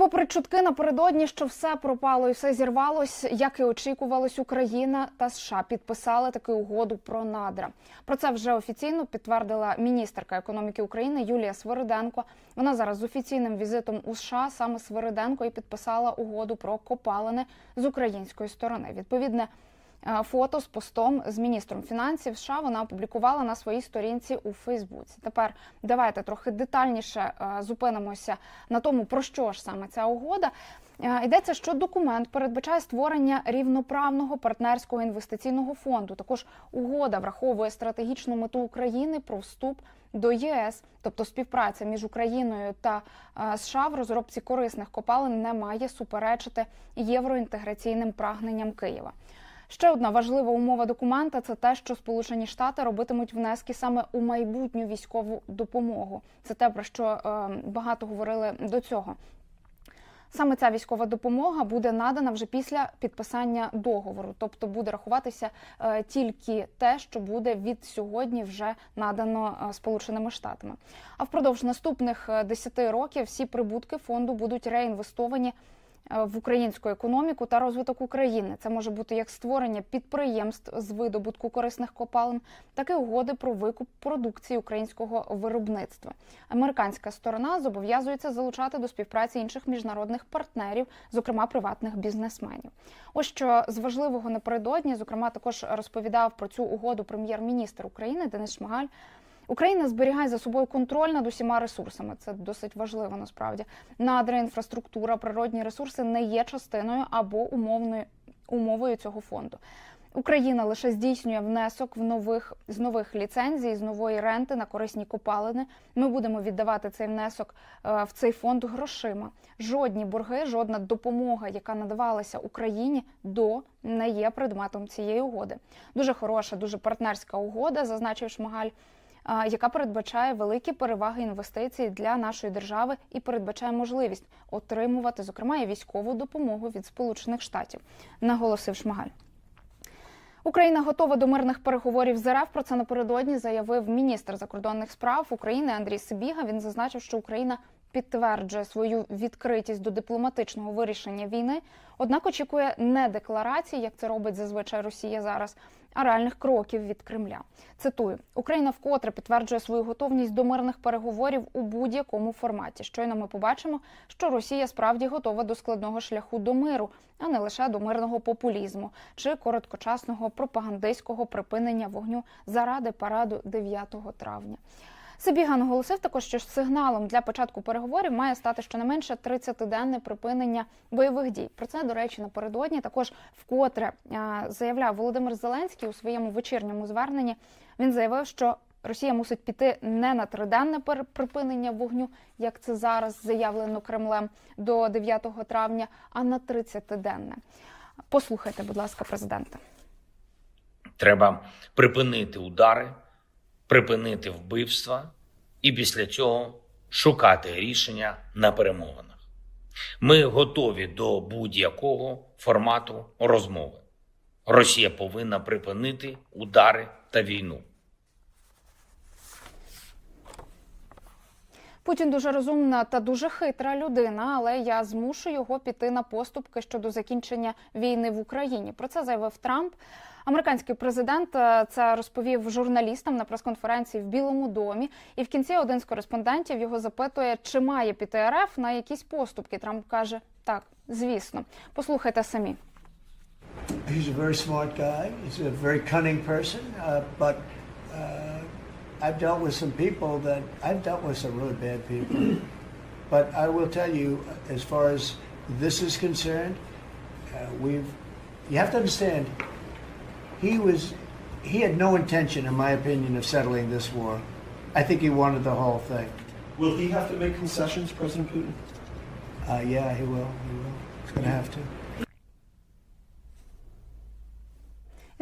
попри чутки напередодні, що все пропало і все зірвалось, як і очікувалось, Україна та США підписали таку угоду про надра. Про це вже офіційно підтвердила міністерка економіки України Юлія Свириденко. Вона зараз з офіційним візитом у США саме Свириденко і підписала угоду про копалини з української сторони. Відповідне фото з постом з міністром фінансів США вона опублікувала на своїй сторінці у Фейсбуці. Тепер давайте трохи детальніше е, зупинимося на тому, про що ж саме ця угода. Е, Йдеться, що документ передбачає створення рівноправного партнерського інвестиційного фонду. Також угода враховує стратегічну мету України про вступ до ЄС, тобто співпраця між Україною та е, США в розробці корисних копалин не має суперечити євроінтеграційним прагненням Києва. Ще одна важлива умова документа це те, що Сполучені Штати робитимуть внески саме у майбутню військову допомогу. Це те, про що е, багато говорили до цього. Саме ця військова допомога буде надана вже після підписання договору, тобто буде рахуватися е, тільки те, що буде від сьогодні вже надано е, Сполученими Штатами. А впродовж наступних е, 10 років всі прибутки фонду будуть реінвестовані в українську економіку та розвиток України. Це може бути як створення підприємств з видобутку корисних копалин, так і угоди про викуп продукції українського виробництва. Американська сторона зобов'язується залучати до співпраці інших міжнародних партнерів, зокрема приватних бізнесменів. Ось що з важливого напередодні, зокрема, також розповідав про цю угоду прем'єр-міністр України Денис Шмигаль. Україна зберігає за собою контроль над усіма ресурсами. Це досить важливо насправді. Надра, інфраструктура, природні ресурси не є частиною або умовною умовою цього фонду. Україна лише здійснює внесок в нових з нових ліцензій, з нової ренти на корисні копалини. Ми будемо віддавати цей внесок е, в цей фонд грошима. Жодні борги, жодна допомога, яка надавалася Україні до не є предметом цієї угоди. Дуже хороша, дуже партнерська угода, зазначив Шмагаль яка передбачає великі переваги інвестицій для нашої держави і передбачає можливість отримувати, зокрема, і військову допомогу від Сполучених Штатів, наголосив Шмагаль. Україна готова до мирних переговорів з РФ. Про це напередодні заявив міністр закордонних справ України Андрій Сибіга. Він зазначив, що Україна підтверджує свою відкритість до дипломатичного вирішення війни, однак очікує не декларації, як це робить зазвичай Росія зараз, а реальних кроків від Кремля. Цитую: Україна вкотре підтверджує свою готовність до мирних переговорів у будь-якому форматі. Щойно ми побачимо, що Росія справді готова до складного шляху до миру, а не лише до мирного популізму чи короткочасного пропагандистського припинення вогню заради параду 9 травня. Сибіга наголосив також, що сигналом для початку переговорів має стати щонайменше 30-денне припинення бойових дій. Про це, до речі, напередодні також вкотре заявляв Володимир Зеленський у своєму вечірньому зверненні. Він заявив, що Росія мусить піти не на триденне припинення вогню, як це зараз заявлено Кремлем до 9 травня, а на 30-денне. Послухайте, будь ласка, президента. Треба припинити удари, припинити вбивства і після цього шукати рішення на перемовинах. Ми готові до будь-якого формату розмови. Росія повинна припинити удари та війну. Путін дуже розумна та дуже хитра людина, але я змушу його піти на поступки щодо закінчення війни в Україні. Про це заявив Трамп. Американський президент е, це розповів журналістам на прес-конференції в Білому домі. І в кінці один з кореспондентів його запитує, чи має піти РФ на якісь поступки. Трамп каже: так, звісно. Послухайте самі. He's a very smart guy. He's a very cunning person. Uh, but I've dealt with some people that I've dealt with some really bad people. but I will tell you, as far as this is concerned, uh, we've. You have to understand. He was. He had no intention, in my opinion, of settling this war. I think he wanted the whole thing. Will he have to make concessions, President Putin? Uh, yeah, he will. He will. He's going to have to.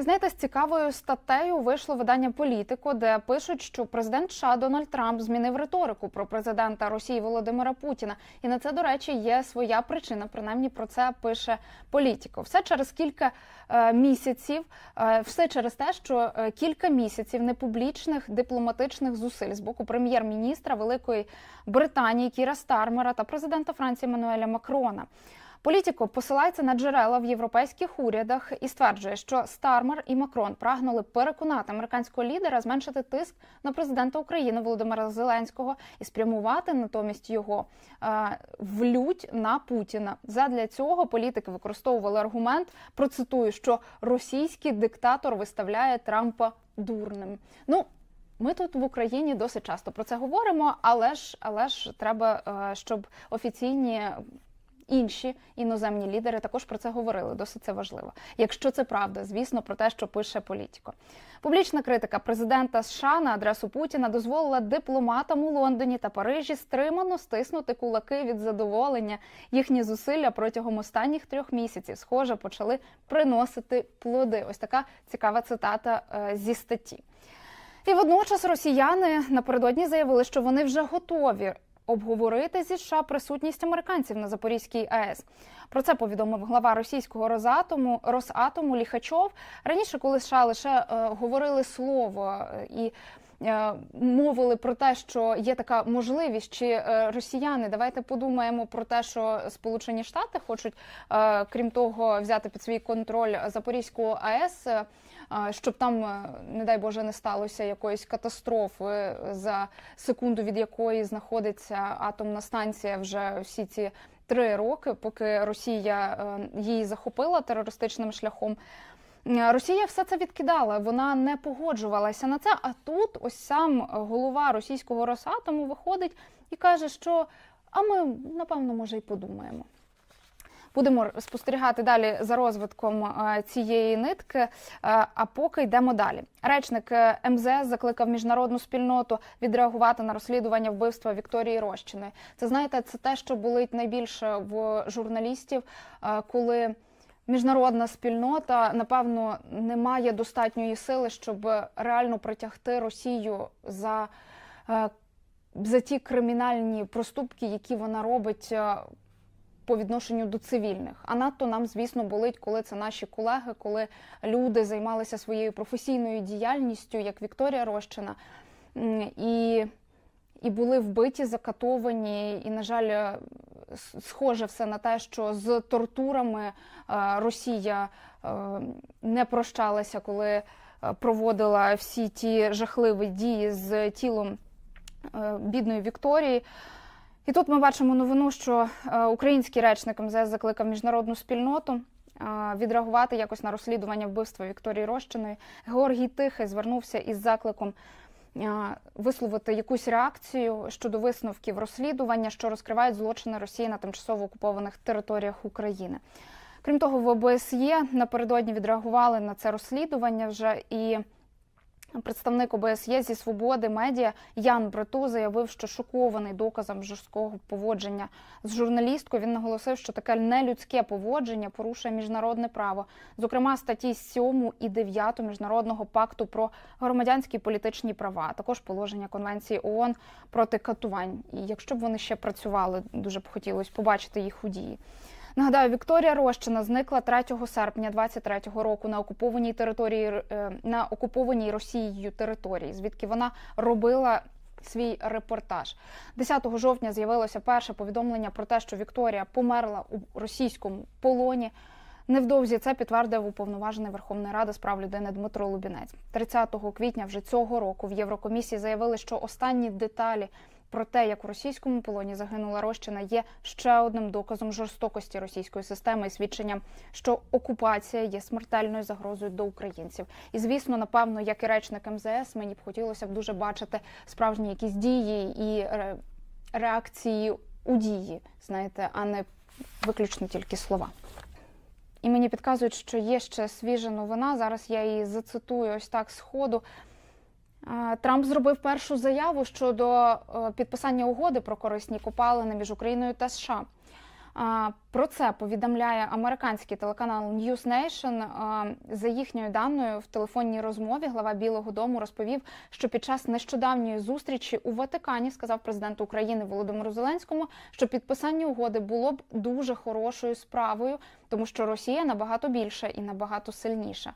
Знаєте, з цікавою статтею вийшло видання Політико, де пишуть, що президент США Дональд Трамп змінив риторику про президента Росії Володимира Путіна. І на це, до речі, є своя причина. Принаймні про це пише Політико. Все через кілька е, місяців, е, все через те, що е, кілька місяців непублічних дипломатичних зусиль з боку прем'єр-міністра Великої Британії Кіра Стармера та президента Франції Мануеля Макрона. Політіко посилається на джерела в європейських урядах і стверджує, що Стармер і Макрон прагнули переконати американського лідера зменшити тиск на президента України Володимира Зеленського і спрямувати натомість його е, в лють на Путіна. Задля цього політики використовували аргумент. Процитую, що російський диктатор виставляє Трампа дурним. Ну. Ми тут в Україні досить часто про це говоримо, але ж але ж треба, е, щоб офіційні інші іноземні лідери також про це говорили. Досить це важливо. Якщо це правда, звісно, про те, що пише політико. Публічна критика президента США на адресу Путіна дозволила дипломатам у Лондоні та Парижі стримано стиснути кулаки від задоволення. Їхні зусилля протягом останніх трьох місяців, схоже, почали приносити плоди. Ось така цікава цитата е, зі статті. І водночас росіяни напередодні заявили, що вони вже готові обговорити зі США присутність американців на Запорізькій АЕС. Про це повідомив глава російського Росатому Росатому Ліхачов. Раніше, коли США лише е, говорили слово е, і е, мовили про те, що є така можливість, чи росіяни, давайте подумаємо про те, що Сполучені Штати хочуть, крім того, взяти під свій контроль Запорізьку АЕС. Е, щоб там, е, не дай Боже, не сталося якоїсь катастрофи, за секунду від якої знаходиться атомна станція вже всі ці три роки, поки Росія е, її захопила терористичним шляхом. Е, Росія все це відкидала, вона не погоджувалася на це. А тут ось сам голова російського Росатому виходить і каже, що а ми напевно може й подумаємо. Будемо спостерігати далі за розвитком е, цієї нитки. е, А поки йдемо далі. Речник е, МЗС закликав міжнародну спільноту відреагувати на розслідування вбивства Вікторії Рощиної. Це знаєте, це те, що болить найбільше в журналістів, коли. Міжнародна спільнота напевно не має достатньої сили, щоб реально притягти Росію за, за ті кримінальні проступки, які вона робить по відношенню до цивільних. А надто нам, звісно, болить, коли це наші колеги, коли люди займалися своєю професійною діяльністю, як Вікторія Рощина, і, і були вбиті, закатовані. І, на жаль, е, схоже все на те, що з тортурами е, Росія е, не прощалася, коли проводила всі ті жахливі дії з тілом бідної Вікторії. І тут ми бачимо новину, що е, український речник МЗС закликав міжнародну спільноту е, відреагувати якось на розслідування вбивства Вікторії Рощиної. Георгій Тихий звернувся із закликом е, висловити якусь реакцію щодо висновків розслідування, що розкривають злочини Росії на тимчасово окупованих територіях України. Крім того, в ОБСЄ напередодні відреагували на це розслідування вже і. Представник ОБСЄ зі свободи медіа Ян Брету заявив, що шокований доказом жорсткого поводження з журналісткою. Він наголосив, що таке нелюдське поводження порушує міжнародне право, зокрема статті 7 і 9 міжнародного пакту про громадянські і політичні права, а також положення конвенції ООН проти катувань. І якщо б вони ще працювали, дуже б хотілося побачити їх у дії. Нагадаю, Вікторія Рощина зникла 3 серпня 23-го року на окупованій території е, на окупованій Росією території, звідки вона робила свій репортаж. 10 жовтня з'явилося перше повідомлення про те, що Вікторія померла у російському полоні. Невдовзі це підтвердив уповноважений Верховної Ради з прав людини Дмитро Лубінець. 30 квітня вже цього року в Єврокомісії заявили, що останні деталі про те, як у російському полоні загинула Рощина, є ще одним доказом жорстокості російської системи і свідченням, що окупація є смертельною загрозою до українців. І звісно, напевно, як і речник МЗС, мені б хотілося б дуже бачити справжні якісь дії і реакції у дії, знаєте, а не виключно тільки слова. І мені підказують, що є ще свіжа новина. Зараз я її зацитую ось так з ходу. Трамп зробив першу заяву щодо е, підписання угоди про корисні копалини між Україною та США. Про це повідомляє американський телеканал News Nation. За їхньою даною в телефонній розмові глава Білого Дому розповів, що під час нещодавньої зустрічі у Ватикані сказав президент України Володимиру Зеленському, що підписання угоди було б дуже хорошою справою, тому що Росія набагато більша і набагато сильніша.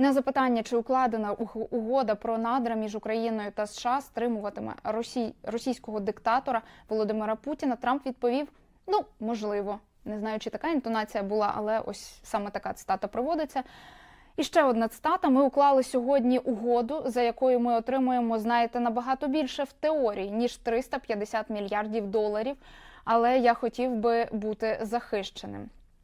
На запитання, чи укладена угода про надра між Україною та США стримуватиме росій... російського диктатора Володимира Путіна, Трамп відповів: ну можливо, не знаю, чи така інтонація була, але ось саме така цитата проводиться. І ще одна цитата: ми уклали сьогодні угоду, за якою ми отримуємо, знаєте, набагато більше в теорії ніж 350 мільярдів доларів. Але я хотів би бути захищеним.